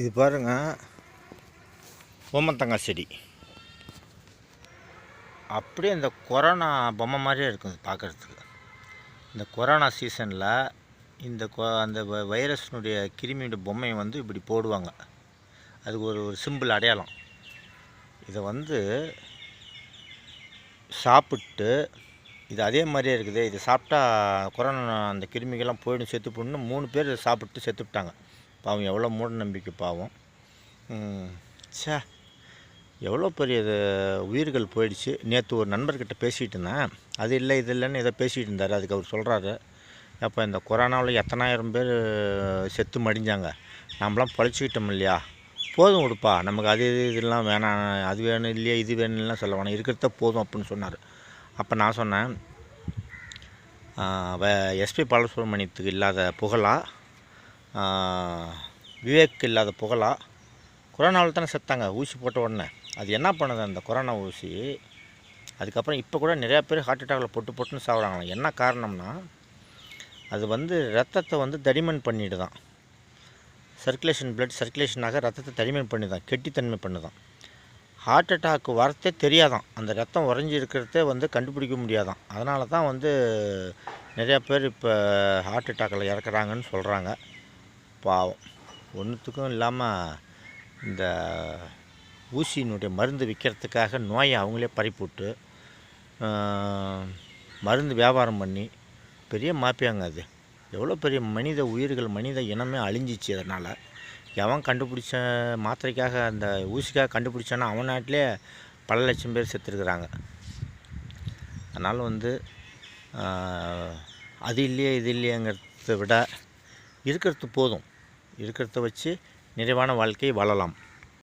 இது பாருங்க. ஓமத்தங்காய் செடி. அப்படியே இந்த கொரோனா பொம்மை மாதிரியே இருக்கும் பார்க்குறதுக்கு இந்த கொரோனா சீசனில் இந்த கொ அந்த வ- வைரஸ்னுடைய கிருமியுடைய பொம்மையை வந்து இப்படி போடுவாங்க. அதுக்கு ஒரு ஒரு சிம்பிள் அடையாளம். இதை வந்து சாப்பிட்டு இது அதே மாதிரியே இருக்குது. இது சாப்பிட்டா கொரோனா அந்த கிருமிகள்லாம் போயிடும் செத்து போடணும் மூணு பேர் சாப்பிட்டு செத்துவிட்டாங்க பாவம் எவ்வளோ மூட நம்பிக்கை பாவம். சே ச்சே எவ்வளோ பெரிய இது உயிர்கள் போயிடுச்சு. நேற்று ஒரு நண்பர்கிட்ட பேசிகிட்டு இருந்தேன். அது இல்லை இது இல்லைன்னு ஏதோ பேசிகிட்டு இருந்தார். அதுக்கு அவர் சொல்கிறாரு அப்போ இந்த கொரோனாவில் எத்தனாயிரம் பேர் செத்து மடிஞ்சாங்க. நம்மளாம் பழிச்சிக்கிட்டோம் இல்லையா? போதும் கொடுப்பா நமக்கு அது இது இதெல்லாம் வேணாம். அது வேணும் இல்லையா இது வேணும்லாம் சொல்ல வேணாம். இருக்கிறத போதும் அப்படின்னு சொன்னார். அப்போ நான் சொன்னேன் எஸ்பி பாலசுப்ரமணியத்துக்கு இல்லாத புகழா? விவேக் இல்லாத புகழா? கொரோனாவில் தானே செத்தாங்க ஊசி போட்ட உடனே. அது என்ன பண்ணுது அந்த கொரோனா ஊசி? அதுக்கப்புறம் இப்போ கூட நிறையா பேர் ஹார்ட் அட்டாக்கில் பொட்டு பொட்டுன்னு சாகுறாங்களாம் என்ன காரணம்னா அது வந்து ரத்தத்தை வந்து தடிமன் பண்ணிடுதான். சர்க்குலேஷன் பிளட் சர்க்குலேஷனாக ரத்தத்தை தடிமன் பண்ணுதான் கெட்டித்தன்மை பண்ணுதான். Heart attack வரத்தே தெரியாதான். அந்த ரத்தம் உறைஞ்சி இருக்கிறதே வந்து கண்டுபிடிக்க முடியாதான். அதனால தான் வந்து நிறையா பேர் இப்போ ஹார்ட் அட்டாக்கில் இறக்குறாங்கன்னு சொல்கிறாங்க பாவம். ஒன்றுத்துக்கும் இல்லாமல் இந்த ஊசியினுடைய மருந்து விற்கிறதுக்காக நோயை அவங்களே பறிப்புட்டு மருந்து வியாபாரம் பண்ணி பெரிய மாப்பியாங்க அது. எவ்வளோ பெரிய மனித உயிர்கள் மனித இனமே அழிஞ்சிச்சு அதனால். எவன் கண்டுபிடிச்ச மாத்திரைக்காக அந்த ஊசிக்காக கண்டுபிடிச்சானா அவன் நாட்டிலே பல லட்சம் பேர் செத்துருக்குறாங்க. அதனால் வந்து அது இல்லையே இது இல்லையேங்கிறத விட இருக்கிறது போதும். இருக்கிறத வச்சு நிறைவான வாழ்க்கையை வாழலாம்.